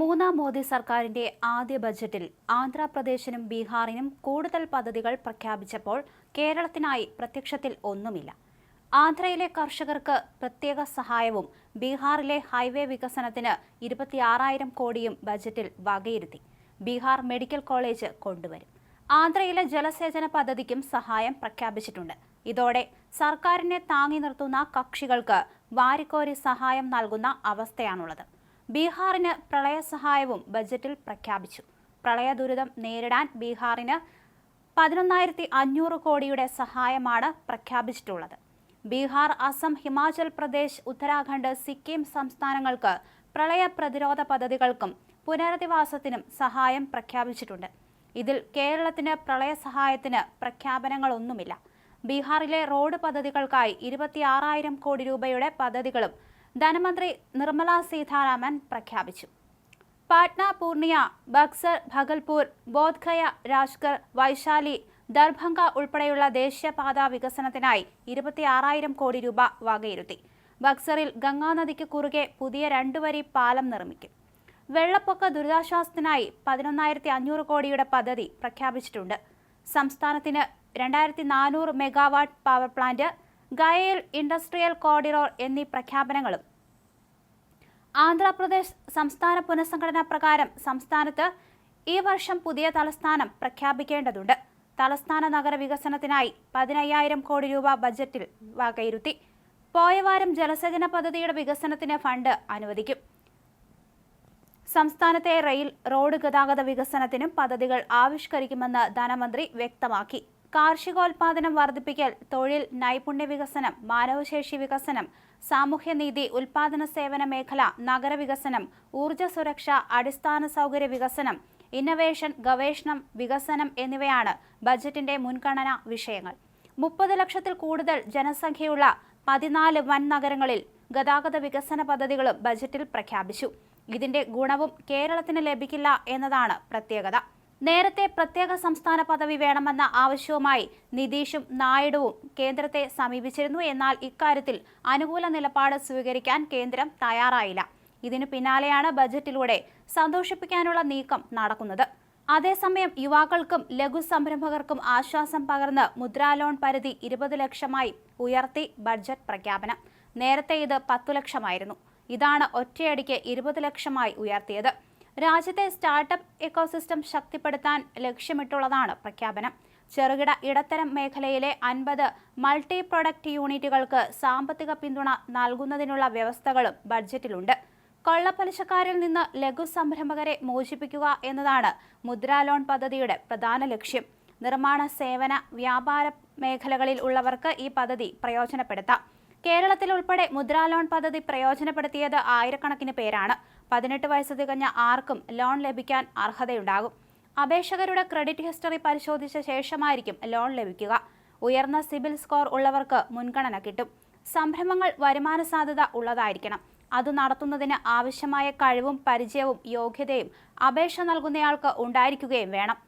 മൂന്നാം മോദി സർക്കാരിന്റെ ആദ്യ ബജറ്റിൽ ആന്ധ്രാപ്രദേശിനും ബീഹാറിനും കൂടുതൽ പദ്ധതികൾ പ്രഖ്യാപിച്ചപ്പോൾ കേരളത്തിനായി പ്രത്യക്ഷത്തിൽ ഒന്നുമില്ല. ആന്ധ്രയിലെ കർഷകർക്ക് പ്രത്യേക സഹായവും ബീഹാറിലെ ഹൈവേ വികസനത്തിന് ഇരുപത്തിയാറായിരം കോടിയും ബജറ്റിൽ വകയിരുത്തി. ബീഹാർ മെഡിക്കൽ കോളേജ് കൊണ്ടുവരും. ആന്ധ്രയിലെ ജലസേചന പദ്ധതിക്കും സഹായം പ്രഖ്യാപിച്ചിട്ടുണ്ട്. ഇതോടെ സർക്കാരിനെ താങ്ങി നിർത്തുന്ന കക്ഷികൾക്ക് വാരിക്കോരി സഹായം നൽകുന്ന അവസ്ഥയാണുള്ളത്. ബീഹാറിന് പ്രളയ സഹായവും ബജറ്റിൽ പ്രഖ്യാപിച്ചു. പ്രളയ ദുരിതം നേരിടാൻ ബീഹാറിന് പതിനൊന്നായിരത്തി അഞ്ഞൂറ് കോടിയുടെ സഹായമാണ് പ്രഖ്യാപിച്ചിട്ടുള്ളത്. ബീഹാർ അസം ഹിമാചൽ പ്രദേശ് ഉത്തരാഖണ്ഡ് സിക്കിം സംസ്ഥാനങ്ങൾക്ക് പ്രളയ പ്രതിരോധ പദ്ധതികൾക്കും പുനരധിവാസത്തിനും സഹായം പ്രഖ്യാപിച്ചിട്ടുണ്ട്. ഇതിൽ കേരളത്തിന് പ്രളയ സഹായത്തിന് പ്രഖ്യാപനങ്ങളൊന്നുമില്ല. ബീഹാറിലെ റോഡ് പദ്ധതികൾക്കായി ഇരുപത്തിയാറായിരം കോടി രൂപയുടെ പദ്ധതികളും ധനമന്ത്രി നിർമ്മല സീതാരാമൻ പ്രഖ്യാപിച്ചു. പാട്ന പൂർണിയ ബക്സർ ഭഗൽപൂർ ബോധ്ഗയ രാജ്ഗർ വൈശാലി ദർഭംഗ ഉൾപ്പെടെയുള്ള ദേശീയപാത വികസനത്തിനായി ഇരുപത്തിയാറായിരം കോടി രൂപ വകയിരുത്തി. ബക്സറിൽ ഗംഗാനദിക്ക് കുറുകെ പുതിയ രണ്ടുവരി പാലം നിർമ്മിക്കും. വെള്ളപ്പൊക്ക ദുരിതാശ്വാസത്തിനായി പതിനൊന്നായിരത്തി അഞ്ഞൂറ് കോടിയുടെ പദ്ധതി പ്രഖ്യാപിച്ചിട്ടുണ്ട്. സംസ്ഥാനത്തിന് രണ്ടായിരത്തി നാനൂറ് മെഗാവാട്ട് പവർ പ്ലാന്റ് ഗയൽ ഇൻഡസ്ട്രിയൽ കോറിഡോർ എന്നീ പ്രഖ്യാപനങ്ങളും. ആന്ധ്രാപ്രദേശ് സംസ്ഥാന പുനഃസംഘടനാ പ്രകാരം സംസ്ഥാനത്ത് ഈ വർഷം പുതിയ തലസ്ഥാനം പ്രഖ്യാപിക്കേണ്ടതുണ്ട്. തലസ്ഥാന നഗര വികസനത്തിനായി പതിനയ്യായിരം കോടി രൂപ ബജറ്റിൽ വകയിരുത്തി പോയവാരം ജലസേചന പദ്ധതിയുടെ വികസനത്തിന് ഫണ്ട് അനുവദിക്കും. സംസ്ഥാനത്തെ റെയിൽ റോഡ് ഗതാഗത വികസനത്തിനും പദ്ധതികൾ ആവിഷ്കരിക്കുമെന്ന് ധനമന്ത്രി വ്യക്തമാക്കി. കാർഷികോൽപാദനം വർദ്ധിപ്പിക്കൽ തൊഴിൽ നൈപുണ്യ വികസനം മാനവശേഷി വികസനം സാമൂഹ്യനീതി ഉൽപാദന സേവന മേഖല നഗരവികസനം ഊർജ സുരക്ഷ അടിസ്ഥാന സൗകര്യ വികസനം ഇന്നവേഷൻ ഗവേഷണം വികസനം എന്നിവയാണ് ബജറ്റിന്റെ മുൻഗണനാ വിഷയങ്ങൾ. മുപ്പത് ലക്ഷത്തിൽ കൂടുതൽ ജനസംഖ്യയുള്ള പതിനാല് വൻ നഗരങ്ങളിൽ ഗതാഗത വികസന പദ്ധതികളും ബജറ്റിൽ പ്രഖ്യാപിച്ചു. ഇതിന്റെ ഗുണവും കേരളത്തിന് ലഭിക്കില്ല എന്നതാണ് പ്രത്യേകത. നേരത്തെ പ്രത്യേക സംസ്ഥാന പദവി വേണമെന്ന ആവശ്യവുമായി നിതീഷും നായിഡുവും കേന്ദ്രത്തെ സമീപിച്ചിരുന്നു. എന്നാൽ ഇക്കാര്യത്തിൽ അനുകൂല നിലപാട് സ്വീകരിക്കാൻ കേന്ദ്രം തയ്യാറായില്ല. ഇതിനു പിന്നാലെയാണ് ബജറ്റിലൂടെ സന്തോഷിപ്പിക്കാനുള്ള നീക്കം നടക്കുന്നത്. അതേസമയം യുവാക്കൾക്കും ലഘു സംരംഭകർക്കും ആശ്വാസം പകർന്ന് മുദ്രാ ലോൺ പരിധി ഇരുപത് ലക്ഷമായി ഉയർത്തി ബഡ്ജറ്റ് പ്രഖ്യാപനം. നേരത്തെ ഇത് പത്തു ലക്ഷമായിരുന്നു. ഇതാണ് ഒറ്റയടിക്ക് ഇരുപത് ലക്ഷമായി ഉയർത്തിയത്. രാജ്യത്തെ സ്റ്റാർട്ടപ്പ് എക്കോസിസ്റ്റം ശക്തിപ്പെടുത്താൻ ലക്ഷ്യമിട്ടുള്ളതാണ് പ്രഖ്യാപനം. ചെറുകിട ഇടത്തരം മേഖലയിലെ അൻപത് മൾട്ടി പ്രൊഡക്റ്റ് യൂണിറ്റുകൾക്ക് സാമ്പത്തിക പിന്തുണ നൽകുന്നതിനുള്ള വ്യവസ്ഥകളും ബഡ്ജറ്റിലുണ്ട്. കൊള്ളപ്പലിശക്കാരിൽ നിന്ന് ലഘു സംരംഭകരെ മോചിപ്പിക്കുക എന്നതാണ് മുദ്രാ ലോൺ പദ്ധതിയുടെ പ്രധാന ലക്ഷ്യം. നിർമ്മാണ സേവന വ്യാപാര മേഖലകളിൽ ഉള്ളവർക്ക് ഈ പദ്ധതി പ്രയോജനപ്പെടുത്താം. കേരളത്തിൽ ഉൾപ്പെടെ മുദ്രാ ലോൺ പദ്ധതി പ്രയോജനപ്പെടുത്തിയത് ആയിരക്കണക്കിന് പേരാണ്. പതിനെട്ട് വയസ്സ് തികഞ്ഞ ആർക്കും ലോൺ ലഭിക്കാൻ അർഹതയുണ്ടാകും. അപേക്ഷകരുടെ ക്രെഡിറ്റ് ഹിസ്റ്ററി പരിശോധിച്ച ശേഷമായിരിക്കും ലോൺ ലഭിക്കുക. ഉയർന്ന സിബിൽ സ്കോർ ഉള്ളവർക്ക് മുൻഗണന കിട്ടും. സംരംഭങ്ങൾ വരുമാന സാധ്യത ഉള്ളതായിരിക്കണം. അത് നടത്തുന്നതിന് ആവശ്യമായ കഴിവും പരിചയവും യോഗ്യതയും അപേക്ഷ നൽകുന്നയാൾക്ക് ഉണ്ടായിരിക്കുകയും വേണം.